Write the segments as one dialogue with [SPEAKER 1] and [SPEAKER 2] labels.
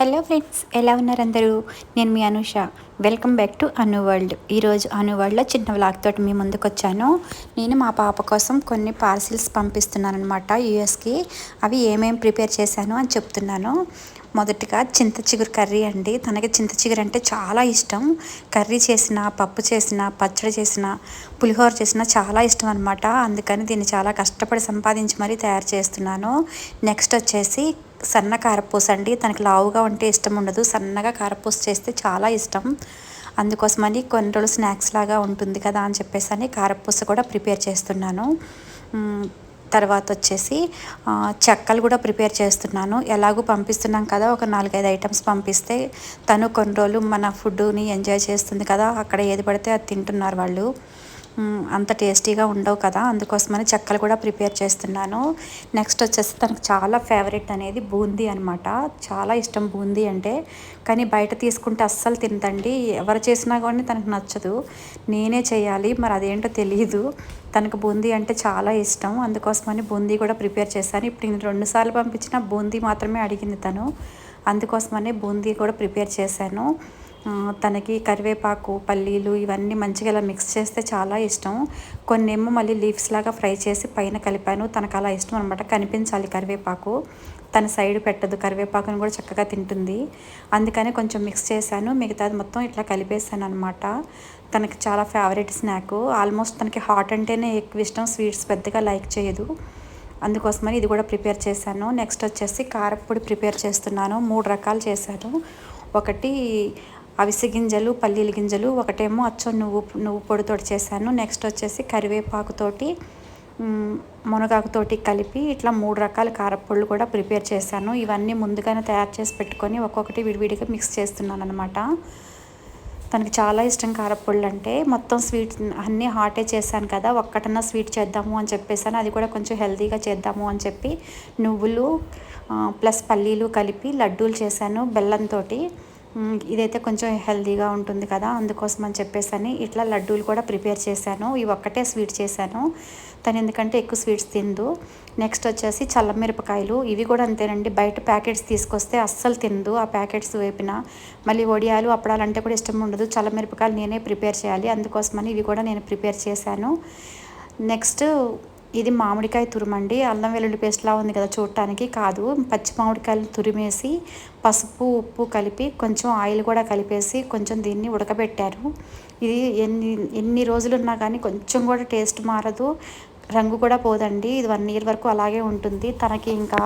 [SPEAKER 1] Hello friends ఎలా ఉన్నారు అందరూ నేను మీ Anusha. Welcome back to Anu world. ఈరోజు అను వరల్డ్లో చిన్న వ్లాగ్ తోటి మీ ముందుకు వచ్చాను. నేను మా పాప కోసం కొన్ని పార్సిల్స్ పంపిస్తున్నాను అనమాట యూఎస్కి. అవి ఏమేమి ప్రిపేర్ చేశాను అని చెప్తున్నాను. మొదటిగా చింత చిగురు కర్రీ అండి. తనకి చింత చిగురు అంటే చాలా ఇష్టం. కర్రీ చేసిన పప్పు చేసిన పచ్చడి చేసిన పులిహోర చేసిన చాలా ఇష్టం అనమాట అందుకని దీన్ని చాలా కష్టపడి సంపాదించి మరీ తయారు చేస్తున్నాను. నెక్స్ట్ వచ్చేసి సన్న కారపూస అండి. తనకి లావుగా ఉంటే ఇష్టం ఉండదు. సన్నగా కారపూస చేస్తే చాలా ఇష్టం. అందుకోసమని కొన్ని రోజులు స్నాక్స్ లాగా ఉంటుంది కదా అని చెప్పేసి అని కారపూస కూడా ప్రిపేర్ చేస్తున్నాను. తర్వాత వచ్చేసి చెక్కలు కూడా ప్రిపేర్ చేస్తున్నాను. ఎలాగూ పంపిస్తున్నాం కదా ఒక నాలుగైదు ఐటమ్స్ పంపిస్తే తను కొన్ని రోజులు మన ఫుడ్ని ఎంజాయ్ చేస్తుంది కదా అక్కడ ఏది పడితే అది తింటున్నారు వాళ్ళు. అంత టేస్టీగా ఉండవు కదా అందుకోసమని చెక్కలు కూడా ప్రిపేర్ చేస్తున్నాను. నెక్స్ట్ వచ్చేసి తనకు చాలా ఫేవరెట్ అనేది బూందీ అనమాట చాలా ఇష్టం బూందీ అంటే కానీ బయట తీసుకుంటే అస్సలు తిందండి ఎవరు చేసినా కానీ తనకు నచ్చదు. నేనే చేయాలి మరి అదేంటో తెలియదు తనకు బూందీ అంటే చాలా ఇష్టం అందుకోసమని బూందీ కూడా ప్రిపేర్ చేశాను. ఇప్పుడు నేను రెండుసార్లు పంపించిన బూందీ మాత్రమే అడిగింది తను. అందుకోసమని బూందీ కూడా ప్రిపేర్ చేశాను. తనకి కరివేపాకు పల్లీలు ఇవన్నీ మంచిగా ఇలా మిక్స్ చేస్తే చాలా ఇష్టం. కొన్ని ఏమో మళ్ళీ లీవ్స్ లాగా ఫ్రై చేసి పైన కలిపాను. తనకు అలా ఇష్టం అనమాట కనిపించాలి కరివేపాకు. తన సైడ్ పెట్టదు. కరివేపాకును కూడా చక్కగా తింటుంది. అందుకని కొంచెం మిక్స్ చేశాను. మిగతాది మొత్తం ఇట్లా కలిపేసాను అనమాట తనకి చాలా ఫేవరెట్ స్నాక్ ఆల్మోస్ట్ తనకి హాట్ అంటేనే ఎక్కువ ఇష్టం. స్వీట్స్ పెద్దగా లైక్ చేయదు. అందుకోసమని ఇది కూడా ప్రిపేర్ చేశాను. నెక్స్ట్ వచ్చేసి కారపొడి ప్రిపేర్ చేస్తున్నాను. మూడు రకాలు చేశాను. ఒకటి అవిసె గింజలు పల్లీల గింజలు ఒకటేమో అచ్చం నువ్వు నువ్వు పొడితో చేశాను. నెక్స్ట్ వచ్చేసి కరివేపాకుతోటి మునగాకుతోటి కలిపి ఇట్లా మూడు రకాల కారపొళ్ళు కూడా ప్రిపేర్ చేశాను. ఇవన్నీ ముందుగానే తయారు చేసి పెట్టుకొని ఒక్కొక్కటి విడివిడిగా మిక్స్ చేస్తున్నాను అనమాట తనకి చాలా ఇష్టం కారపొళ్ళు అంటే. మొత్తం స్వీట్ అన్నీ హాటే చేశాను కదా ఒక్కటన్నా స్వీట్ చేద్దాము అని చెప్పేసాను. అది కూడా కొంచెం హెల్తీగా చేద్దాము అని చెప్పి నువ్వులు ప్లస్ పల్లీలు కలిపి లడ్డూలు చేశాను బెల్లంతో ఇదైతే కొంచెం హెల్దీగా ఉంటుంది కదా అందుకోసం అని చెప్పేసి ఇట్లా లడ్డూలు కూడా ప్రిపేర్ చేశాను. ఇవి ఒక్కటే స్వీట్ చేశాను. తను ఎందుకంటే ఎక్కువ స్వీట్స్ తిందు. నెక్స్ట్ వచ్చేసి చల్లమిరపకాయలు. ఇవి కూడా అంతేనండి. బయట ప్యాకెట్స్ తీసుకొస్తే అస్సలు తిందు ఆ ప్యాకెట్స్ వేపిన. మళ్ళీ వడియాలు అప్పడాలంటే కూడా ఇష్టం ఉండదు. చల్లమిరపకాయలు నేనే ప్రిపేర్ చేయాలి. అందుకోసమని ఇవి కూడా నేను ప్రిపేర్ చేశాను. నెక్స్ట్ ఇది మామిడికాయ తురుమండి. అల్లం వెల్లుల్లి పేస్ట్లా ఉంది కదా చూడటానికి. కాదు పచ్చి మామిడికాయలు తురిమేసి పసుపు ఉప్పు కలిపి కొంచెం ఆయిల్ కూడా కలిపేసి కొంచెం దీన్ని ఉడకబెట్టారు. ఇది ఎన్ని ఎన్ని రోజులు ఉన్నా కానీ కొంచెం కూడా టేస్ట్ మారదు. రంగు కూడా పోదండి. ఇది వన్ ఇయర్ వరకు అలాగే ఉంటుంది. తనకి ఇంకా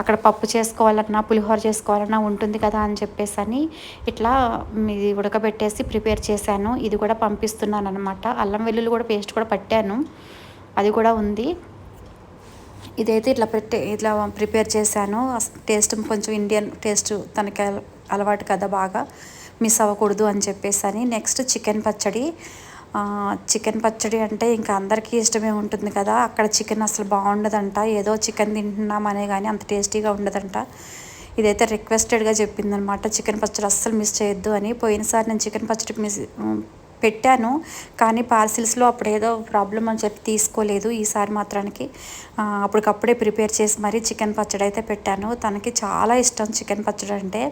[SPEAKER 1] అక్కడ పప్పు చేసుకోవాలన్నా పులిహోర చేసుకోవాలన్నా ఉంటుంది కదా అని చెప్పేసి అని ఇట్లా ఇది ఉడకబెట్టేసి ప్రిపేర్ చేశాను. ఇది కూడా పంపిస్తున్నాను అనమాట అల్లం వెల్లుల్లి కూడా పేస్ట్ కూడా పట్టాను. అది కూడా ఉంది. ఇదైతే ఇట్లా పెట్టే ఇట్లా ప్రిపేర్ చేశాను. టేస్ట్ కొంచెం ఇండియన్ టేస్ట్ తనకి అలవాటు కదా బాగా. మిస్ అవ్వకూడదు అని చెప్పేసి అని నెక్స్ట్ చికెన్ పచ్చడి. చికెన్ పచ్చడి అంటే ఇంకా అందరికీ ఇష్టమే ఉంటుంది కదా. అక్కడ చికెన్ అసలు బాగుండదంట. ఏదో చికెన్ తింటున్నామనే కానీ అంత టేస్టీగా ఉండదంట. ఇదైతే రిక్వెస్టెడ్గా చెప్పిందనమాట. చికెన్ పచ్చడి అస్సలు మిస్ చేయొద్దు అని. పోయినసారి నేను చికెన్ పచ్చడి మిస్ పెట్టాను. కానీ పార్సిల్స్లో అప్పుడు ఏదో ప్రాబ్లం అని చెప్పి తీసుకోలేదు ఈసారి మాత్రానికి. అప్పటికప్పుడే ప్రిపేర్ చేసి మరీ చికెన్ పచ్చడి అయితే పెట్టాను. తనకి చాలా ఇష్టం చికెన్ పచ్చడి అంటే.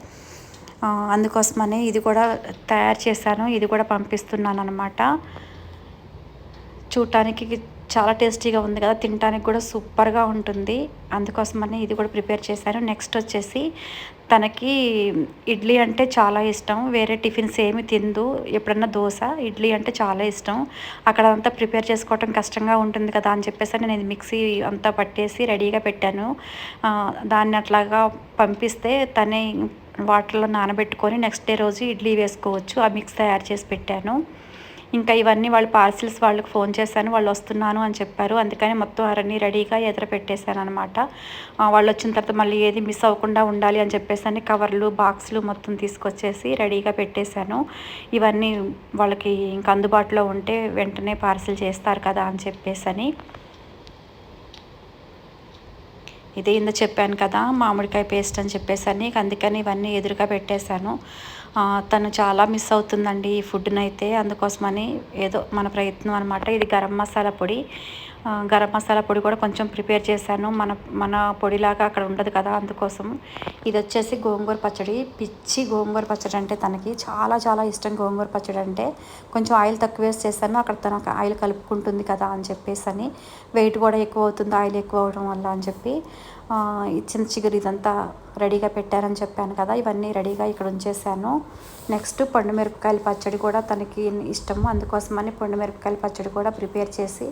[SPEAKER 1] అందుకోసమనే ఇది కూడా తయారు చేశాను. ఇది కూడా పంపిస్తున్నాను అనమాట చూడటానికి చాలా టేస్టీగా ఉంది కదా తినడానికి కూడా సూపర్గా ఉంటుంది. అందుకోసమని ఇది కూడా ప్రిపేర్ చేశాను. నెక్స్ట్ వచ్చేసి తనకి ఇడ్లీ అంటే చాలా ఇష్టం. వేరే టిఫిన్స్ ఏమి తిందు. ఎప్పుడన్నా దోశ ఇడ్లీ అంటే చాలా ఇష్టం. అక్కడ అంతా ప్రిపేర్ చేసుకోవటం కష్టంగా ఉంటుంది కదా అని చెప్పేసి నేను మిక్సీ అంతా పట్టేసి రెడీగా పెట్టాను. దాన్ని అట్లాగా పంపిస్తే తనే వాటర్లో నానబెట్టుకొని నెక్స్ట్ డే రోజు ఇడ్లీ వేసుకోవచ్చు. ఆ మిక్స్ తయారు చేసి పెట్టాను. ఇంకా ఇవన్నీ వాళ్ళు పార్సిల్స్ వాళ్ళకి ఫోన్ చేశాను వాళ్ళు వస్తున్నాను అని చెప్పారు. అందుకని మొత్తం అవన్నీ రెడీగా ఎదుర పెట్టేశాను అనమాట వాళ్ళు వచ్చిన తర్వాత మళ్ళీ ఏది మిస్ అవ్వకుండా ఉండాలి అని చెప్పేసి అని కవర్లు బాక్స్లు మొత్తం తీసుకొచ్చేసి రెడీగా పెట్టేశాను. ఇవన్నీ వాళ్ళకి ఇంకా అందుబాటులో ఉంటే వెంటనే పార్సిల్ చేస్తారు కదా అని చెప్పేసి ఇదే ఇంత చెప్పాను కదా మామిడికాయ పేస్ట్ అని చెప్పేసి అందుకని ఇవన్నీ ఎదురుగా పెట్టేశాను. తను చాలా మిస్ అవుతుందండి ఈ ఫుడ్నైతే అందుకోసమని ఏదో మన ప్రయత్నం అనమాట ఇది గరం మసాలా పొడి. గరం మసాలా పొడి కూడా కొంచెం ప్రిపేర్ చేశాను. మన మన పొడిలాగా అక్కడ ఉండదు కదా అందుకోసం. ఇది వచ్చేసి గోంగూర పచ్చడి. పిచ్చి గోంగూర పచ్చడి అంటే తనకి చాలా చాలా ఇష్టం గోంగూర పచ్చడి అంటే. కొంచెం ఆయిల్ తక్కువ వేసి చేశాను. అక్కడ తనకు ఆయిల్ కలుపుకుంటుంది కదా అని చెప్పేసి అని. వెయిట్ కూడా ఎక్కువ అవుతుంది ఆయిల్ ఎక్కువ అవడం వల్ల అని చెప్పి చిన్న చిగురు ఇదంతా రెడీగా పెట్టారని చెప్పాను కదా. ఇవన్నీ రెడీగా ఇక్కడ ఉంచేసాను నెక్స్ట్ పండు మిరపకాయల పచ్చడి కూడా తనకి ఇష్టము. అందుకోసమని పండు మిరపకాయల పచ్చడి కూడా ప్రిపేర్ చేసి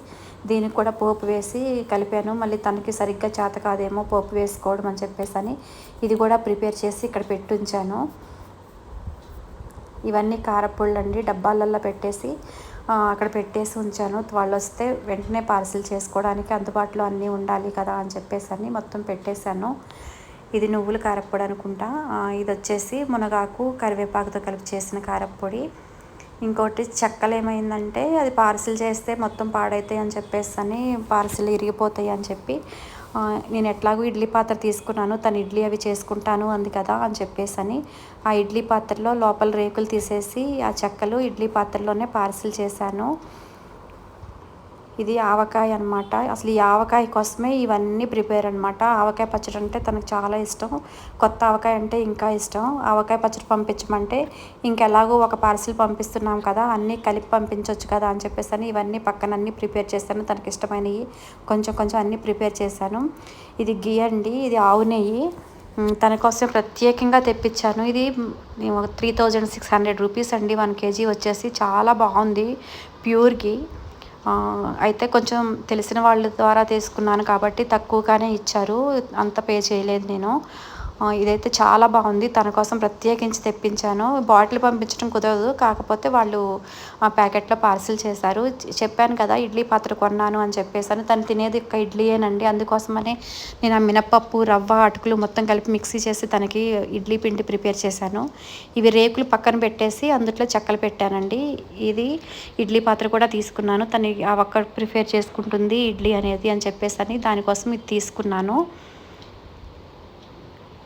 [SPEAKER 1] దీనికి కూడా పోపు వేసి కలిపాను. మళ్ళీ తనకి సరిగ్గా చేత కాదేమో పోపు వేసుకోవడం అని చెప్పేసి అని ఇది కూడా ప్రిపేర్ చేసి ఇక్కడ పెట్టుంచాను. ఇవన్నీ కారపొళ్ళు అండి డబ్బాలల్లో పెట్టేసి అక్కడ పెట్టేసి ఉంచాను. వాళ్ళు వస్తే వెంటనే పార్సిల్ చేసుకోవడానికి అందుబాటులో అన్నీ ఉండాలి కదా అని చెప్పేసి అని మొత్తం పెట్టేశాను. ఇది నువ్వుల కారప్పొడి అనుకుంటా. ఇది వచ్చేసి మునగాకు కరివేపాకుతో కలిపి చేసిన కారప్పొడి ఇంకోటి చెక్కలు ఏమైందంటే అది పార్సిల్ చేస్తే మొత్తం పాడైతాయి అని చెప్పేసి అని పార్సిల్ ఇరిగిపోతాయి అని చెప్పి నేను ఎట్లాగో ఇడ్లీ పాత్ర తీసుకున్నాను తను ఇడ్లీ అవి చేసుకుంటాను అంది కదా అని చెప్పేసి అని ఆ ఇడ్లీ పాత్రలో లోపల రేకులు తీసేసి ఆ చెక్కలు ఇడ్లీ పాత్రలోనే పార్సిల్ చేశాను. ఇది ఆవకాయ అనమాట అసలు ఈ ఆవకాయ కోసమే ఇవన్నీ ప్రిపేర్ అనమాట ఆవకాయ పచ్చడి అంటే తనకు చాలా ఇష్టం. కొత్త ఆవకాయ అంటే ఇంకా ఇష్టం. ఆవకాయ పచ్చడి పంపించమంటే ఇంకెలాగో ఒక పార్సిల్ పంపిస్తున్నాం కదా అన్నీ కలిపి పంపించవచ్చు కదా అని చెప్పేసి అని ఇవన్నీ పక్కన అన్నీ ప్రిపేర్ చేశాను. తనకి ఇష్టమైనవి కొంచెం కొంచెం అన్నీ ప్రిపేర్ చేశాను. ఇది గీ అండి. ఇది ఆవు నెయ్యి. తన కోసం ప్రత్యేకంగా తెప్పించాను. ఇది three thousand six hundred rupees అండి. వన్ కేజీ వచ్చేసి. చాలా బాగుంది. ప్యూర్కి. అయితే కొంచెం తెలిసిన వాళ్ళ ద్వారా తీసుకున్నాను కాబట్టి తక్కువగానే ఇచ్చారు. అంత పే చేయలేదు నేను. ఇదైతే చాలా బాగుంది. తన కోసం ప్రత్యేకించి తెప్పించాను. బాటిల్ పంపించడం కుదరదు. కాకపోతే వాళ్ళు ఆ ప్యాకెట్లో పార్సిల్ చేశారు. చెప్పాను కదా ఇడ్లీ పాత్ర కొన్నాను అని చెప్పేసాను. తను తినేది ఒక ఇడ్లీయేనండి. అందుకోసమనే నేను ఆ మినప్పప్పు రవ్వ అటుకులు మొత్తం కలిపి మిక్సీ చేసి తనకి ఇడ్లీ పిండి ప్రిపేర్ చేశాను. ఇవి రేకులు పక్కన పెట్టేసి అందుట్లో చెక్కలు పెట్టానండి. ఇది ఇడ్లీ పాత్ర కూడా తీసుకున్నాను. తను ఆ ఒక్క ప్రిపేర్ చేసుకుంటుంది ఇడ్లీ అనేది అని చెప్పేసి అని దానికోసం ఇది తీసుకున్నాను.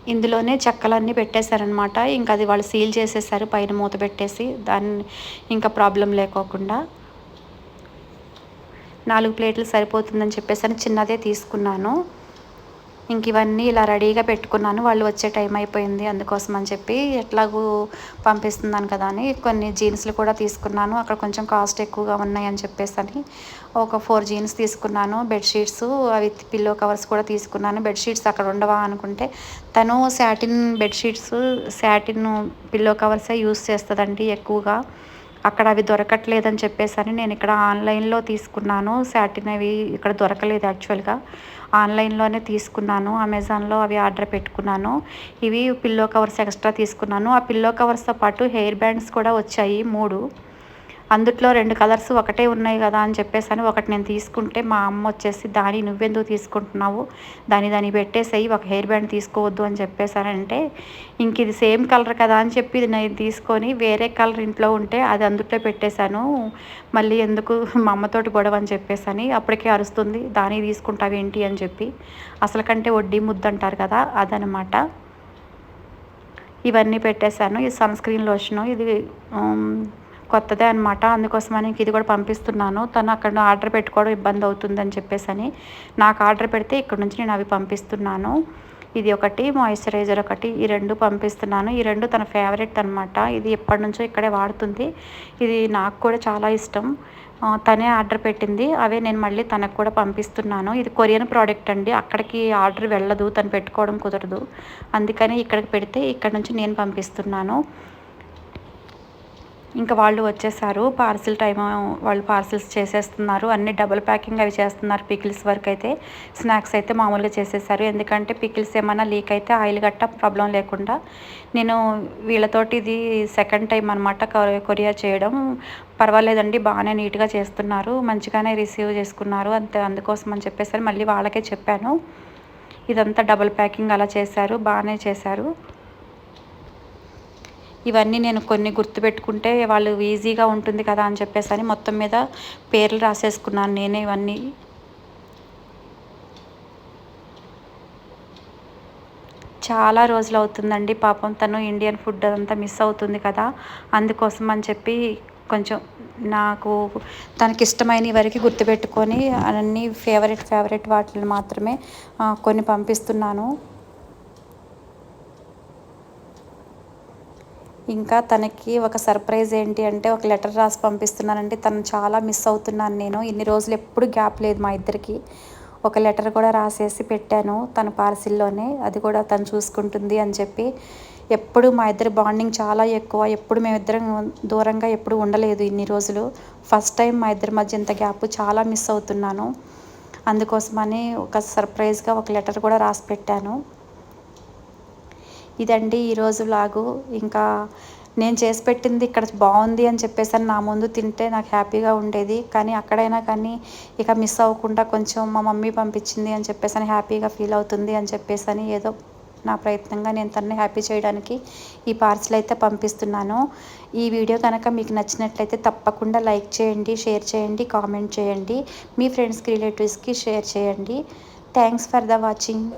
[SPEAKER 1] ఇందులోనే చెక్కలన్నీ పెట్టేశారనమాట ఇంకా అది వాళ్ళు సీల్ చేసేసారు పైన మూత పెట్టేసి. దాన్ని ఇంకా ప్రాబ్లం లేకోకుండా నాలుగు ప్లేట్లు సరిపోతుందని చెప్పేసి అని చిన్నదే తీసుకున్నాను. ఇంక ఇవన్నీ ఇలా రెడీగా పెట్టుకున్నాను. వాళ్ళు వచ్చే టైం అయిపోయింది అందుకోసం అని చెప్పి ఎట్లాగూ పంపిస్తున్నాను కదా అని కొన్ని జీన్స్లు కూడా తీసుకున్నాను. అక్కడ కొంచెం కాస్ట్ ఎక్కువగా ఉన్నాయని చెప్పేసి అని ఒక ఫోర్ జీన్స్ తీసుకున్నాను. బెడ్షీట్స్ అవి పిల్లో కవర్స్ కూడా తీసుకున్నాను. బెడ్షీట్స్ అక్కడ ఉండవా అనుకుంటే తను శాటిన్ బెడ్షీట్స్ శాటిన్ పిల్లో కవర్సే యూస్ చేస్తుందండి ఎక్కువగా. అక్కడ అవి దొరకట్లేదని చెప్పేసి నేను ఇక్కడ ఆన్లైన్లో తీసుకున్నాను. శాటిన్ అవి ఇక్కడ దొరకలేదు యాక్చువల్గా. ఆన్లైన్లోనే తీసుకున్నాను. అమెజాన్లో అవి ఆర్డర్ పెట్టుకున్నాను. ఇవి పిల్లో కవర్స్ ఎక్స్ట్రా తీసుకున్నాను. ఆ పిల్లో కవర్స్తో పాటు హెయిర్ బ్యాండ్స్ కూడా వచ్చాయి మూడు. అందుట్లో రెండు కలర్స్ ఒకటే ఉన్నాయి కదా అని చెప్పేసి అని ఒకటి నేను తీసుకుంటే మా అమ్మ వచ్చేసి దాని నువ్వెందుకు తీసుకుంటున్నావు? దాని దాన్ని పెట్టేసేయి ఒక హెయిర్ బ్యాండ్ తీసుకోవద్దు అని చెప్పేసానంటే ఇంక ఇది సేమ్ కలర్ కదా అని చెప్పి ఇది నేను తీసుకొని వేరే కలర్ ఇంట్లో ఉంటే అది అందుట్లో పెట్టేశాను. మళ్ళీ ఎందుకు మా అమ్మతోటి గొడవ అని చెప్పేసని అప్పటికే అరుస్తుంది దాన్ని తీసుకుంటావేంటి అని చెప్పి. అసలు కంటే వడ్డీ ముద్దు అంటారు కదా అదనమాట. ఇవన్నీ పెట్టేశాను. ఇది సన్ స్క్రీన్ లోషను ఇది కొత్తదే అనమాట అందుకోసమని ఇంక ఇది కూడా పంపిస్తున్నాను. తను అక్కడ ఆర్డర్ పెట్టుకోవడం ఇబ్బంది అవుతుందని చెప్పేసి అని నాకు ఆర్డర్ పెడితే ఇక్కడ నుంచి నేను అవి పంపిస్తున్నాను. ఇది ఒకటి మాయిశ్చరైజర్ ఒకటి ఈ రెండు పంపిస్తున్నాను. ఈ రెండు తన ఫేవరెట్ అనమాట ఇది ఎప్పటి నుంచో ఇక్కడే వాడుతుంది. ఇది నాకు కూడా చాలా ఇష్టం. తనే ఆర్డర్ పెట్టింది. అవే నేను మళ్ళీ తనకు కూడా పంపిస్తున్నాను. ఇది కొరియన్ ప్రోడక్ట్ అండి. అక్కడికి ఆర్డర్ వెళ్ళదు. తను పెట్టుకోవడం కుదరదు. అందుకని ఇక్కడికి పెడితే ఇక్కడ నుంచి నేను పంపిస్తున్నాను. ఇంకా వాళ్ళు వచ్చేసారు పార్సిల్ టైం వాళ్ళు పార్సిల్స్ చేసేస్తున్నారు అన్ని డబుల్ ప్యాకింగ్ అవి చేస్తున్నారు పికిల్స్ వరకు అయితే. స్నాక్స్ అయితే మామూలుగా చేసేసారు. ఎందుకంటే పికిల్స్ ఏమైనా లీక్ అయితే ఆయిల్ గట్ట ప్రాబ్లం లేకుండా నేను వీళ్ళతోటి ఇది సెకండ్ టైం అనమాట కొరియర్ చేయడం. పర్వాలేదండి బాగానే నీట్గా చేస్తున్నారు మంచిగానే రిసీవ్ చేసుకున్నారు అంతే అందుకోసం అని చెప్పేసరి మళ్ళీ వాళ్ళకే చెప్పాను. ఇదంతా డబుల్ ప్యాకింగ్ అలా చేశారు బాగానే చేశారు. ఇవన్నీ నేను కొన్ని గుర్తుపెట్టుకుంటే వాళ్ళు ఈజీగా ఉంటుంది కదా అని చెప్పేసి అని మొత్తం మీద పేర్లు రాసేసుకున్నాను నేనే ఇవన్నీ. చాలా రోజులు అవుతుందండి పాపం తను ఇండియన్ ఫుడ్ అదంతా మిస్ అవుతుంది కదా. అందుకోసం అని చెప్పి కొంచెం నాకు తనకి ఇష్టమైన వరకు గుర్తుపెట్టుకొని అన్ని ఫేవరెట్ ఫేవరెట్ వాటిని మాత్రమే కొన్ని పంపిస్తున్నాను. ఇంకా తనకి ఒక సర్ప్రైజ్ ఏంటి అంటే ఒక లెటర్ రాసి పంపిస్తున్నానంటే తను చాలా మిస్ అవుతున్నాను నేను. ఇన్ని రోజులు ఎప్పుడు గ్యాప్ లేదు మా ఇద్దరికి. ఒక లెటర్ కూడా రాసేసి పెట్టాను తన పార్సిల్లోనే. అది కూడా తను చూసుకుంటుంది అని చెప్పి. ఎప్పుడు మా ఇద్దరి బాండింగ్ చాలా ఎక్కువ. ఎప్పుడు మేమిద్దరం దూరంగా ఎప్పుడు ఉండలేదు ఇన్ని రోజులు. ఫస్ట్ టైం మా ఇద్దరి మధ్య ఇంత గ్యాప్ చాలా మిస్ అవుతున్నాను. అందుకోసమని ఒక సర్ప్రైజ్గా ఒక లెటర్ కూడా రాసి పెట్టాను. ఇదండి ఈరోజు లాగు. ఇంకా నేను చేసి పెట్టింది ఇక్కడ బాగుంది అని చెప్పేసి నా ముందు తింటే నాకు హ్యాపీగా ఉండేది. కానీ అక్కడైనా కానీ ఇక మిస్ అవ్వకుండా కొంచెం మా మమ్మీ పంపించింది అని చెప్పేసి హ్యాపీగా ఫీల్ అవుతుంది అని చెప్పేసి ఏదో నా ప్రయత్నంగా నేను తనని హ్యాపీ చేయడానికి ఈ పార్సిల్ అయితే పంపిస్తున్నాను. ఈ వీడియో కనుక మీకు నచ్చినట్లయితే తప్పకుండా లైక్ చేయండి షేర్ చేయండి కామెంట్ చేయండి. మీ ఫ్రెండ్స్కి రిలేటివ్స్కి షేర్ చేయండి. Thanks for the watching.